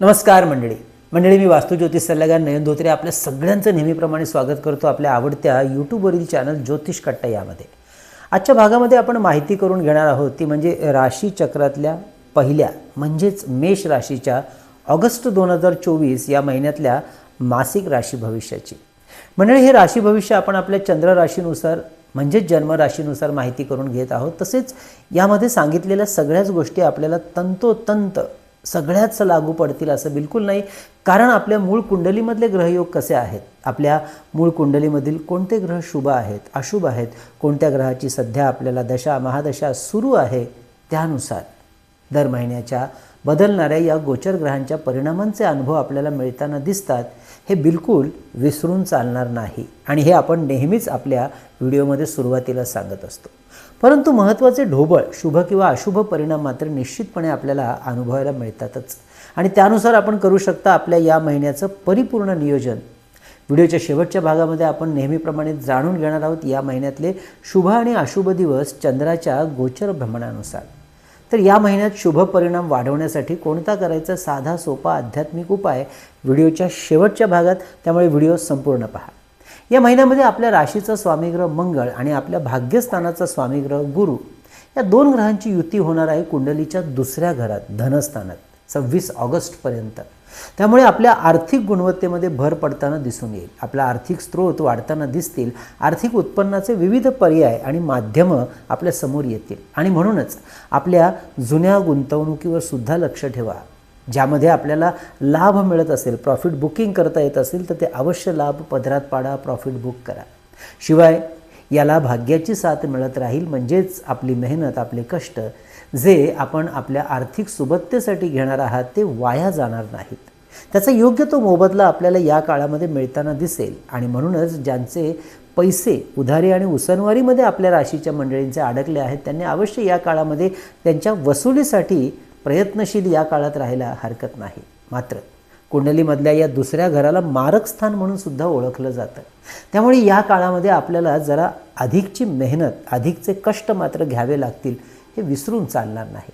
नमस्कार मंडळी. मंडळी मी वास्तुज्योतिष सल्लागार नयन धोत्रे आपल्या सगळ्यांचं नेहमीप्रमाणे स्वागत करतो आपल्या आवडत्या यूट्यूबवरील चॅनल ज्योतिष कट्टा यामध्ये. आजच्या भागामध्ये आपण माहिती करून घेणार आहोत ती म्हणजे राशी चक्रातल्या पहिल्या म्हणजेच मेष राशीच्या ऑगस्ट दोन हजार चोवीस या महिन्यातल्या मासिक राशी भविष्याची. मंडळी हे राशी भविष्य आपण आपल्या चंद्र राशीनुसार म्हणजेच जन्मराशीनुसार माहिती करून घेत आहोत. तसेच यामध्ये सांगितलेल्या सगळ्याच गोष्टी आपल्याला तंतोतंत सगळ्याच लागू पडतील असं बिलकुल नाही. कारण आपल्या मूळ कुंडलीमधले ग्रहयोग कसे आहेत? आपल्या मूळ कुंडलीमधील कोणते ग्रह शुभ आहेत अशुभ आहेत? कोणत्या ग्रहाची सध्या आपल्याला दशा महादशा सुरू आहे त्यानुसार. दर महिन्याच्या बदलणाऱ्या या गोचर ग्रहांच्या परिणामांचे अनुभव आपल्याला मिळताना दिसतात हे बिलकुल विसरून चालणार नाही. आणि हे आपण नेहमीच आपल्या व्हिडिओमध्ये सुरुवातीला सांगत असतो. परंतु महत्त्वाचे ढोबळ शुभ किंवा अशुभ परिणाम मात्र निश्चितपणे आपल्याला अनुभवायला मिळतातच. आणि त्यानुसार आपण करू शकता आपल्या या महिन्याचं परिपूर्ण नियोजन. व्हिडिओच्या शेवटच्या भागामध्ये आपण नेहमीप्रमाणे जाणून घेणार आहोत या महिन्यातले शुभ आणि अशुभ दिवस चंद्राच्या गोचर भ्रमणानुसार. तर या महिन्यात शुभ परिणाम वाढवण्यासाठी कोणता करायचा साधा सोपा आध्यात्मिक उपाय व्हिडिओच्या शेवटच्या भागात त्यामुळे व्हिडिओ संपूर्ण पहा. या महिन्यामध्ये आपल्या राशीचा स्वामीग्रह मंगळ आणि आपल्या भाग्यस्थानाचा स्वामीग्रह गुरु या दोन ग्रहांची युती होणार आहे कुंडलीच्या दुसऱ्या घरात धनस्थानात सव्वीस ऑगस्टपर्यंत त्यामुळे आपल्या आर्थिक गुणवत्तेमध्ये भर पडताना दिसून येईल. आपला आर्थिक स्रोत वाढताना दिसतील. आर्थिक उत्पन्नाचे विविध पर्याय आणि माध्यमं आपल्यासमोर येतील. आणि म्हणूनच आपल्या जुन्या गुंतवणुकीवर सुद्धा लक्ष ठेवा. ज्यामध्ये आपल्याला लाभ मिळत असेल प्रॉफिट बुकिंग करता येत असेल तर ते अवश्य लाभ पदरात पाडा प्रॉफिट बुक करा. शिवाय याला भाग्याची साथ मिळत राहील म्हणजेच आपली मेहनत आपले कष्ट जे आपण आपल्या आर्थिक सुबत्तेसाठी घेणार आहात ते वाया जाणार नाहीत. त्याचा योग्य तो मोबदला आपल्याला या काळामध्ये मिळताना दिसेल आणि म्हणूनच ज्यांचे पैसे उधारी आणि उसनवारीमध्ये आपल्या राशीच्या मंडळींचे अडकले आहेत त्यांनी अवश्य या काळामध्ये त्यांच्या वसुलीसाठी प्रयत्नशील या काळात राहायला हरकत नाही. मात्र कुंडलीमधल्या या दुसऱ्या घराला मारक स्थान म्हणून सुद्धा ओळखलं जातं. त्यामुळे या काळामध्ये आपल्याला जरा अधिकची मेहनत अधिकचे कष्ट मात्र घ्यावे लागतील हे विसरून चालणार नाही.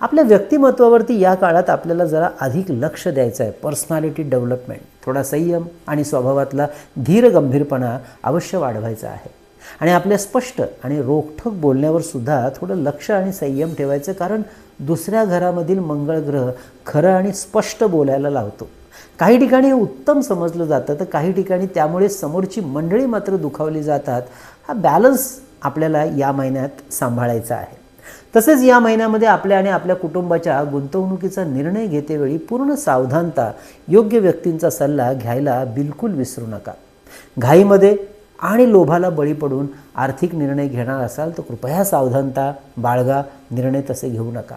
आपल्या व्यक्तिमत्वावरती या काळात आपल्याला जरा अधिक लक्ष द्यायचं आहे पर्सनॅलिटी डेव्हलपमेंट थोडा संयम आणि स्वभावातला धीर गंभीरपणा अवश्य वाढवायचा आहे. आणि आपल्या स्पष्ट आणि रोखठोक बोलण्यावर सुद्धा थोडं लक्ष आणि संयम ठेवायचं कारण दुसऱ्या घरामधील मंगळ ग्रह खरं आणि स्पष्ट बोलायला लावतो. काही ठिकाणी हे उत्तम समजलं जातं तर काही ठिकाणी त्यामुळे समोरची मंडळी मात्र दुखावली जातात. हा बॅलन्स आपल्याला या महिन्यात सांभाळायचा आहे. तसेच या महिन्यामध्ये आपल्या आणि आपल्या कुटुंबाच्या गुंतवणुकीचा निर्णय घेतेवेळी पूर्ण सावधानता योग्य व्यक्तींचा सल्ला घ्यायला बिलकुल विसरू नका. घाईमध्ये आणि लोभाला बळी पडून आर्थिक निर्णय घेणार असाल तर कृपया सावधानता बाळगा निर्णय तसे घेऊ नका.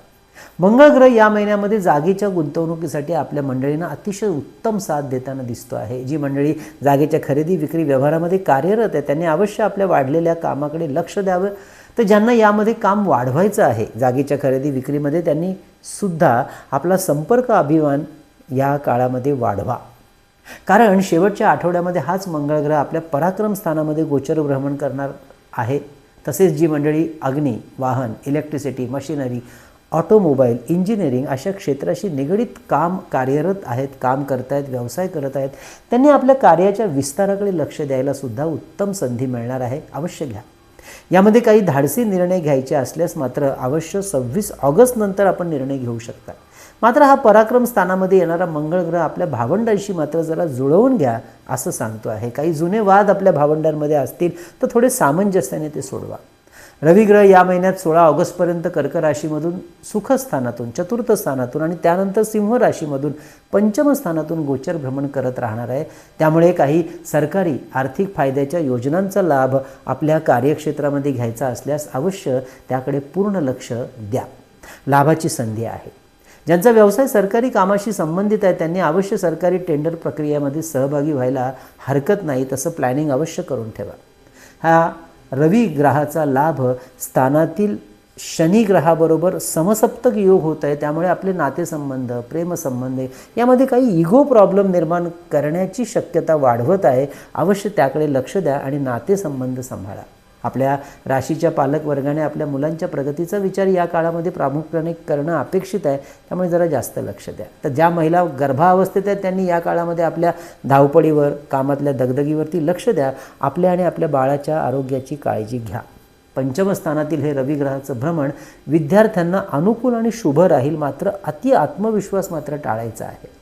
मंगळ ग्रह या महिन्यामध्ये जागेच्या गुंतवणुकीसाठी आपल्या मंडळींना अतिशय उत्तम साथ देताना दिसतो आहे. जी मंडळी जागेच्या खरेदी विक्री व्यवहारामध्ये कार्यरत आहे त्यांनी अवश्य आपल्या वाढलेल्या कामाकडे लक्ष द्यावं. तर ज्यांना यामध्ये काम वाढवायचं आहे जागेच्या खरेदी विक्रीमध्ये त्यांनी सुद्धा आपला संपर्क अभिमान या काळामध्ये वाढवा. कारण शेवटच्या आठवड्यामध्ये हाच मंगळ ग्रह आपल्या पराक्रम स्थानामध्ये गोचर भ्रमण करणार आहे. तसेच जी मंडळी अग्नी वाहन इलेक्ट्रिसिटी मशिनरी ऑटोमोबाईल इंजिनिअरिंग अशा क्षेत्राशी निगडीत काम कार्यरत आहेत काम करत आहेत व्यवसाय करत आहेत. त्यांनी आपल्या कार्याच्या विस्ताराकडे लक्ष द्यायला सुद्धा उत्तम संधी मिळणार आहे. अवश्य घ्या. यामध्ये काही धाडसी निर्णय घ्यायचे असल्यास मात्र अवश्य सव्वीस ऑगस्ट नंतर आपण निर्णय घेऊ शकता. मात्र हा पराक्रम स्थानामध्ये येणारा मंगळ ग्रह आपल्या भावंडांशी मात्र जरा जुळवून घ्या असं सांगतो आहे. काही जुने वाद आपल्या भावंडांमध्ये असतील तर थोडे सामंजस्याने ते सोडवा. रविग्रह या महिन्यात सोळा ऑगस्टपर्यंत कर्क राशीमधून सुखस्थानातून चतुर्थ स्थानातून आणि त्यानंतर सिंह राशीमधून पंचम स्थानातून गोचर भ्रमण करत राहणार आहे. त्यामुळे काही सरकारी आर्थिक फायद्याच्या योजनांचा लाभ आपल्या कार्यक्षेत्रामध्ये घ्यायचा असल्यास अवश्य त्याकडे पूर्ण लक्ष द्या. लाभाची संधी आहे. ज्यांचा व्यवसाय सरकारी कामाशी संबंधित आहे त्यांनी अवश्य सरकारी टेंडर प्रक्रियेमध्ये सहभागी व्हायला हरकत नाही तसं प्लॅनिंग अवश्य करून ठेवा. हा रवी ग्रहाचा लाभ स्थानातील शनी ग्रहाबरोबर समसप्तक योग होत आहे. त्यामुळे आपले नातेसंबंध प्रेमसंबंध यामध्ये काही इगो प्रॉब्लेम निर्माण करण्याची शक्यता वाढवत आहे. अवश्य त्याकडे लक्ष द्या आणि नातेसंबंध सांभाळा. आपल्या राशीच्या पालक वर्गाने आपल्या मुलांच्या प्रगतीचा विचार या काळामध्ये प्रामुख्याने करणं अपेक्षित आहे. त्यामुळे जरा जास्त लक्ष द्या. तर ज्या महिला गर्भावस्थेत आहेत त्यांनी या काळामध्ये आपल्या धावपळीवर कामातल्या दगदगीवरती लक्ष द्या. आपल्या आणि आपल्या बाळाच्या आरोग्याची काळजी घ्या. पंचमस्थानातील हे रविग्रहाचं भ्रमण विद्यार्थ्यांना अनुकूल आणि शुभ राहील मात्र अति आत्मविश्वास मात्र टाळायचा आहे.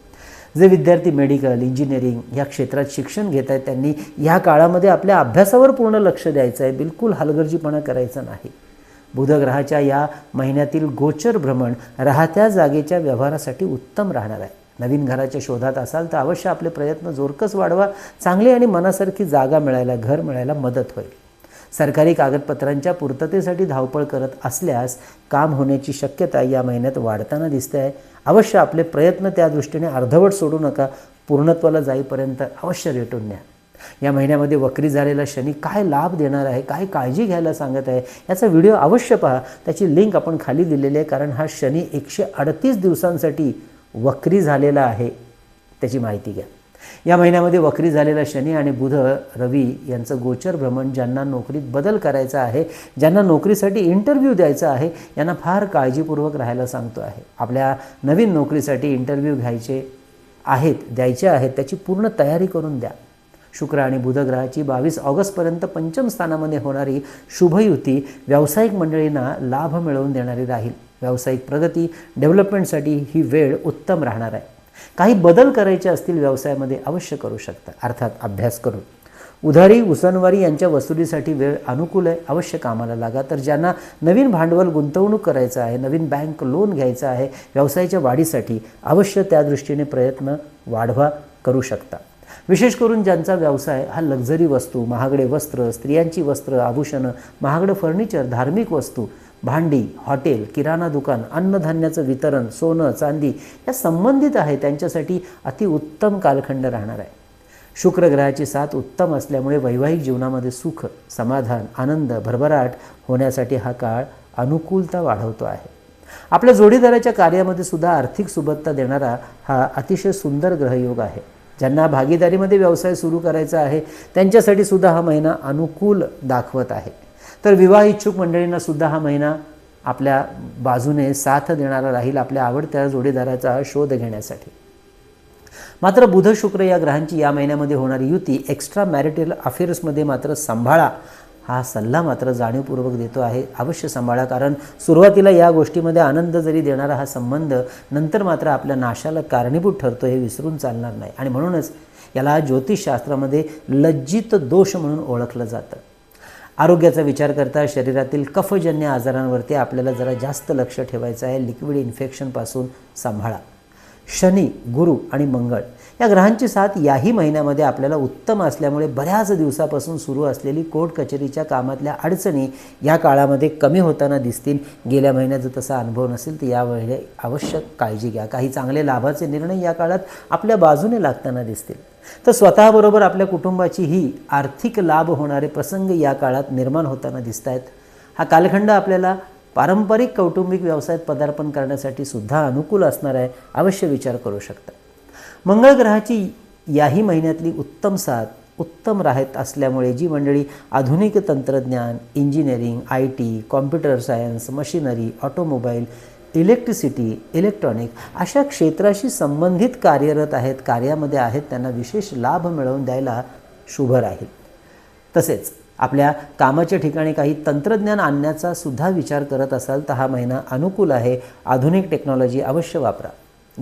जे विद्यार्थी मेडिकल इंजिनिअरिंग या क्षेत्रात शिक्षण घेत आहेत त्यांनी या काळामध्ये आपल्या अभ्यासावर पूर्ण लक्ष द्यायचं आहे बिलकुल हलगर्जीपणा करायचा नाही. बुधग्रहाच्या या महिन्यातील गोचर भ्रमण राहत्या जागेच्या व्यवहारासाठी उत्तम राहणार आहे. नवीन घराच्या शोधात असाल तर अवश्य आपले प्रयत्न जोरकस वाढवा. चांगली आणि मनासारखी जागा मिळायला घर मिळायला मदत होईल. सरकारी कागदपत्रांच्या पूर्ततेसाठी धावपळ करत असल्यास काम होण्याची शक्यता या महिन्यात वाढताना दिसते आहे अवश्य आपले प्रयत्न त्या दृष्टीने अर्धवट सोडू नका. पूर्णत्वाला जाईपर्यंत अवश्य रेटून न्या. या महिन्यामध्ये वक्री झालेला शनी काय लाभ देणार आहे? काय काळजी घ्यायला सांगत आहे? याचा व्हिडिओ अवश्य पहा. त्याची लिंक आपण खाली दिलेली आहे कारण हा शनी एकशे अडतीस दिवसांसाठी वक्री झालेला आहे. त्याची माहिती घ्या. या महिन्यामध्ये वक्री झालेला शनी आणि बुध रवी यांचं गोचर भ्रमण ज्यांना नोकरीत बदल करायचा आहे ज्यांना नोकरीसाठी इंटरव्ह्यू द्यायचा आहे यांना फार काळजीपूर्वक राहायला सांगतो आहे. आपल्या नवीन नोकरीसाठी इंटरव्ह्यू घ्यायचे आहेत द्यायचे आहेत त्याची पूर्ण तयारी करून द्या. शुक्र आणि बुधग्रहाची बावीस ऑगस्टपर्यंत पंचम स्थानामध्ये होणारी शुभयुती व्यावसायिक मंडळींना लाभ मिळवून देणारी राहील. व्यावसायिक प्रगती डेव्हलपमेंटसाठी ही वेळ उत्तम राहणार आहे. काही बदल करायचे असतील व्यवसायामध्ये अवश्य करू शकता. अर्थात अभ्यास करून. उधारी उसनवारी यांच्या वसुलीसाठी वेळ अनुकूल आहे अवश्य कामाला लागा. तर ज्यांना नवीन भांडवल गुंतवणूक करायचं आहे नवीन बँक लोन घ्यायचं आहे व्यवसायाच्या वाढीसाठी अवश्य त्या दृष्टीने प्रयत्न वाढवा करू शकता. विशेष करून ज्यांचा व्यवसाय हा लक्झरी वस्तू महागडे वस्त्र स्त्रियांची वस्त्र आभूषणं महागडं फर्निचर धार्मिक वस्तू भांडी हॉटेल किराणा दुकान अन्नधान्याचं वितरण सोनं चांदी या संबंधित आहे त्यांच्यासाठी अतिउत्तम कालखंड राहणार आहे. शुक्रग्रहाची साथ उत्तम असल्यामुळे वैवाहिक जीवनामध्ये सुख समाधान आनंद भरभराट होण्यासाठी हा काळ अनुकूलता वाढवतो आहे. आपल्या जोडीदाराच्या कार्यामध्ये सुद्धा आर्थिक सुबत्ता देणारा हा अतिशय सुंदर ग्रहयोग आहे. ज्यांना भागीदारीमध्ये व्यवसाय सुरू करायचा आहे त्यांच्यासाठी सुद्धा हा महिना अनुकूल दाखवत आहे. तर विवाह इच्छुक मंडळींना सुद्धा हा महिना आपल्या बाजूने साथ देणारा राहील आपल्या आवडत्या जोडीदाराचा शोध घेण्यासाठी. मात्र बुध शुक्र या ग्रहांची या महिन्यामध्ये होणारी युती एक्स्ट्रा मॅरिटल अफेअर्समध्ये मात्र सांभाळा हा सल्ला मात्र जाणीवपूर्वक देतो आहे. अवश्य सांभाळा कारण सुरुवातीला या गोष्टीमध्ये आनंद जरी देणारा हा संबंध नंतर मात्र आपल्या नाशाला कारणीभूत ठरतो हे विसरून चालणार नाही. आणि म्हणूनच याला ज्योतिषशास्त्रामध्ये लज्जित दोष म्हणून ओळखलं जातं. आरोग्याचा विचार करता शरीरातील कफजन्य आजारांवरती आपल्याला जरा जास्त लक्ष ठेवायचं आहे. लिक्विड इन्फेक्शनपासून सांभाळा. शनी गुरु आणि मंगळ या ग्रहांची साथ याही महिन्यामध्ये आपल्याला उत्तम असल्यामुळे बऱ्याच दिवसापासून सुरू असलेली कोर्ट कचेरीच्या कामातल्या अडचणी या काळामध्ये कमी होताना दिसतील. गेल्या महिन्यात जर तसा अनुभव नसेल तर यावेळी आवश्यक काळजी घ्या. काही चांगले लाभाचे निर्णय या काळात आपल्या बाजूने लागताना दिसतील. तर स्वतःबरोबर आपल्या कुटुंबाचीही आर्थिक लाभ होणारे प्रसंग या काळात निर्माण होताना दिसत आहेत हा कालखंड आपल्याला पारंपरिक कौटुंबिक व्यवसायात पदार्पण करण्यासाठी सुद्धा अनुकूल असणार आहे अवश्य विचार करू शकता. मंगळ ग्रहाची याही महिन्यातली उत्तम साथ उत्तम राहत असल्यामुळे जी मंडळी आधुनिक तंत्रज्ञान engineering I T computer science machinery automobile electricity electronic अशा क्षेत्राशी संबंधित कार्यरत आहेत कार्यामध्ये आहेत त्यांना विशेष लाभ मिळवून द्यायला शुभ राहील. तसेच आपल्या कामाच्या ठिकाणी काही तंत्रज्ञान आणण्याचा सुद्धा विचार करत असाल तर हा महिना अनुकूल आहे. आधुनिक टेक्नॉलॉजी अवश्य वापरा.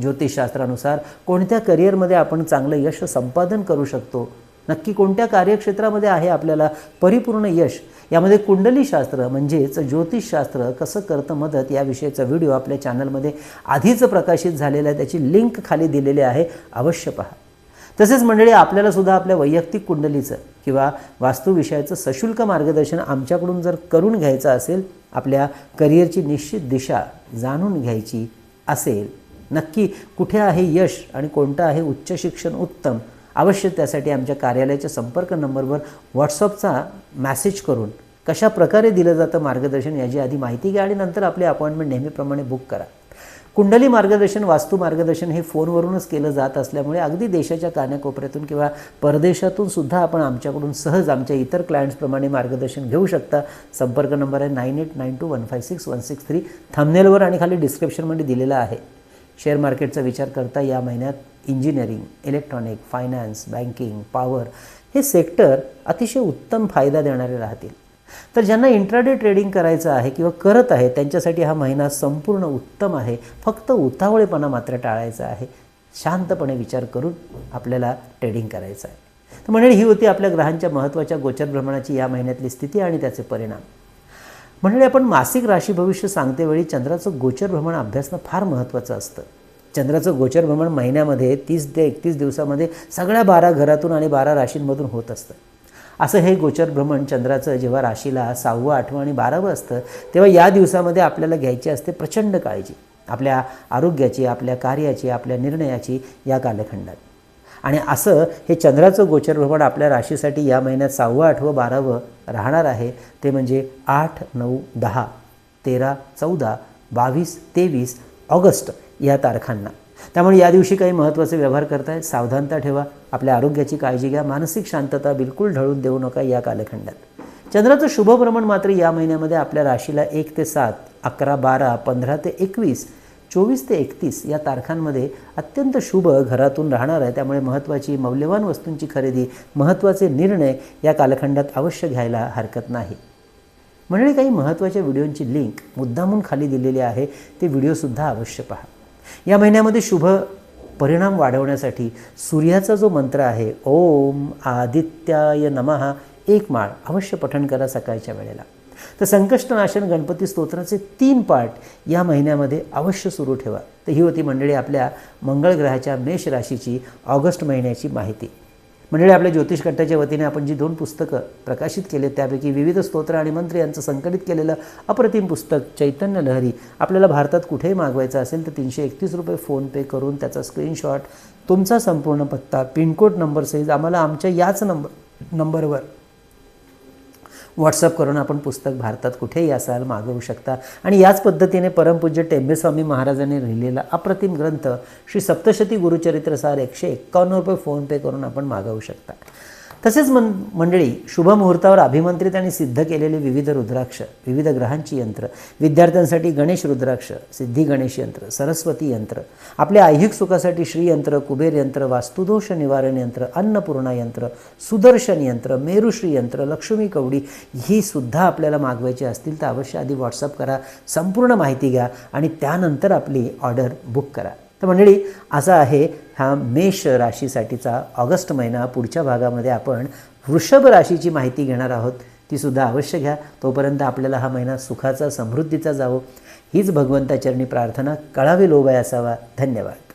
ज्योतिषशास्त्रानुसार कोणत्या करिअरमध्ये आपण चांगलं यश संपादन करू शकतो? नक्की कोणत्या कार्यक्षेत्रामध्ये आहे आपल्याला परिपूर्ण यश? यामध्ये कुंडलीशास्त्र म्हणजेच ज्योतिषशास्त्र कसं करतं मदत याविषयीचा व्हिडिओ आपल्या चॅनलमध्ये आधीच प्रकाशित झालेला आहे. त्याची लिंक खाली दिलेली आहे. अवश्य पहा. तसेच मंडळी आपल्याला सुद्धा आपल्या वैयक्तिक कुंडलीचं किंवा वास्तुविषयाचं सशुल्क मार्गदर्शन आमच्याकडून जर करून घ्यायचं असेल आपल्या करिअरची निश्चित दिशा जाणून घ्यायची असेल नक्की कुठे आहे यश आणि कोणतं आहे उच्च शिक्षण उत्तम अवश्य त्यासाठी आमच्या कार्यालयाच्या संपर्क नंबरवर व्हॉट्सअपचा मॅसेज करून कशा प्रकारे दिलं जातं मार्गदर्शन याची आधी माहिती घ्या आणि नंतर आपली अपॉइंटमेंट नेहमीप्रमाणे बुक करा. कुंडली मार्गदर्शन वास्तू मार्गदर्शन हे फोनवरूनच केलं जात असल्यामुळे अगदी देशाच्या कानाकोपऱ्यातून किंवा परदेशातून सुद्धा आपण आमच्याकडून सहज आमच्या इतर क्लायंट्सप्रमाणे मार्गदर्शन घेऊ शकता. संपर्क नंबर आहे nine eight nine two one five six one six three. थंबनेलवर आणि खाली डिस्क्रिप्शनमध्ये दिलेला आहे. शेअर मार्केटचा विचार करता या महिन्यात engineering electronic finance banking power हे सेक्टर अतिशय उत्तम फायदा देणारे राहतील. तर ज्यांना इंट्राडे ट्रेडिंग करायचं आहे किंवा करत आहे त्यांच्यासाठी हा महिना संपूर्ण उत्तम आहे. फक्त उतावळेपणा मात्र टाळायचा आहे. शांतपणे विचार करून आपल्याला ट्रेडिंग करायचं आहे. तर म्हणजे ही होती आपल्या ग्रहांच्या महत्त्वाच्या गोचर भ्रमणाची या महिन्यातली स्थिती आणि त्याचे परिणाम. म्हणजे आपण मासिक राशी भविष्य सांगते वेळी चंद्राचं गोचर भ्रमण अभ्यासणं फार महत्त्वाचं असतं. चंद्राचं गोचर भ्रमण महिन्यामध्ये तीस ते एकतीस दिवसामध्ये सगळ्या बारा घरातून आणि बारा राशींमधून होत असतं. असं हे गोचर भ्रमण चंद्राचं जेव्हा राशीला सहावं आठवं आणि बारावं असतं तेव्हा या दिवसामध्ये आपल्याला घ्यायची असते प्रचंड काळजी. आपल्या आरोग्याची आपल्या कार्याची आपल्या निर्णयाची या कालखंडात. आणि असं हे चंद्राचं गोचर भ्रमण आपल्या राशीसाठी या महिन्यात सहावं आठवं बारावं राहणार आहे ते म्हणजे आठ नऊ दहा तेरा चौदा बावीस तेवीस ऑगस्ट या तारखांना. त्यामुळे या दिवशी काही महत्त्वाचे व्यवहार करताय सावधानता ठेवा. आपल्या आरोग्याची काळजी घ्या. मानसिक शांतता बिलकुल ढळून देऊ नका या कालखंडात. चंद्राचं शुभभ्रमण मात्र या महिन्यामध्ये आपल्या राशीला एक ते सात अकरा बारा पंधरा ते एकवीस चोवीस ते एकतीस या तारखांमध्ये अत्यंत शुभ घरातून राहणार आहे. त्यामुळे महत्त्वाची मौल्यवान वस्तूंची खरेदी महत्त्वाचे निर्णय या कालखंडात अवश्य घ्यायला हरकत नाही. म्हणजे काही महत्त्वाच्या व्हिडिओंची लिंक मुद्दामून खाली दिलेली आहे. ते व्हिडिओसुद्धा अवश्य पहा. या महिन्यामध्ये शुभ परिणाम वाढवण्यासाठी सूर्याचा जो मंत्र आहे ओम आदित्याय नमः एक माळ अवश्य पठण करा सकाळच्या वेळेला. तर संकष्टनाशन गणपती स्तोत्राचे तीन पाठ या महिन्यामध्ये अवश्य सुरू ठेवा. तर ही होती मंडळी आपल्या मंगळ ग्रहाच्या मेष राशीची ऑगस्ट महिन्याची माहिती. मंडळी आपल्या ज्योतिष कट्ट्याच्या वतीने आपण जी दोन पुस्तकं प्रकाशित केले त्यापैकी विविध स्तोत्र आणि मंत्र यांचं संकलित केलेलं अप्रतिम पुस्तक चैतन्य लहरी आपल्याला भारतात कुठेही मागवायचं असेल तर तीनशे एकतीस रुपये फोनपे करून त्याचा स्क्रीनशॉट तुमचा संपूर्ण पत्ता पिनकोड नंबर सहित आम्हाला आमच्या याच नंबर नंबरवर व्हॉट्सअप करून आपण पुस्तक भारतात कुठेही असाल मागवू शकता. आणि याच पद्धतीने परमपूज्य टेंबेस्वामी महाराजांनी लिहिलेला अप्रतिम ग्रंथ श्री सप्तशती गुरुचरित्रसार एकशे एक्कावन्न रुपये फोनपे करून आपण मागवू शकता. तसेच मन मंडळी शुभमुहूर्तावर अभिमंत्रित आणि सिद्ध केलेले विविध रुद्राक्ष विविध ग्रहांची यंत्र विद्यार्थ्यांसाठी गणेश रुद्राक्ष सिद्धी गणेश यंत्र सरस्वती यंत्र आपल्या ऐहिक सुखासाठी श्रीयंत्र कुबेर यंत्र वास्तुदोष निवारण यंत्र अन्नपूर्णा यंत्र सुदर्शन यंत्र मेरुश्री यंत्र लक्ष्मी कवडी ही सुद्धा आपल्याला मागवायची असतील तर अवश्य आधी व्हॉट्सअप करा संपूर्ण माहिती घ्या आणि त्यानंतर आपली ऑर्डर बुक करा. तर मंडळी असा आहे हा मेष राशीसाठीचा ऑगस्ट महिना. पुढच्या भागामध्ये आपण वृषभ राशीची माहिती घेणार आहोत. तीसुद्धा अवश्य घ्या. तोपर्यंत आपल्याला हा महिना सुखाचा समृद्धीचा जावो. हीच भगवंताचरणी प्रार्थना. कळावी लोबाय असावा. धन्यवाद.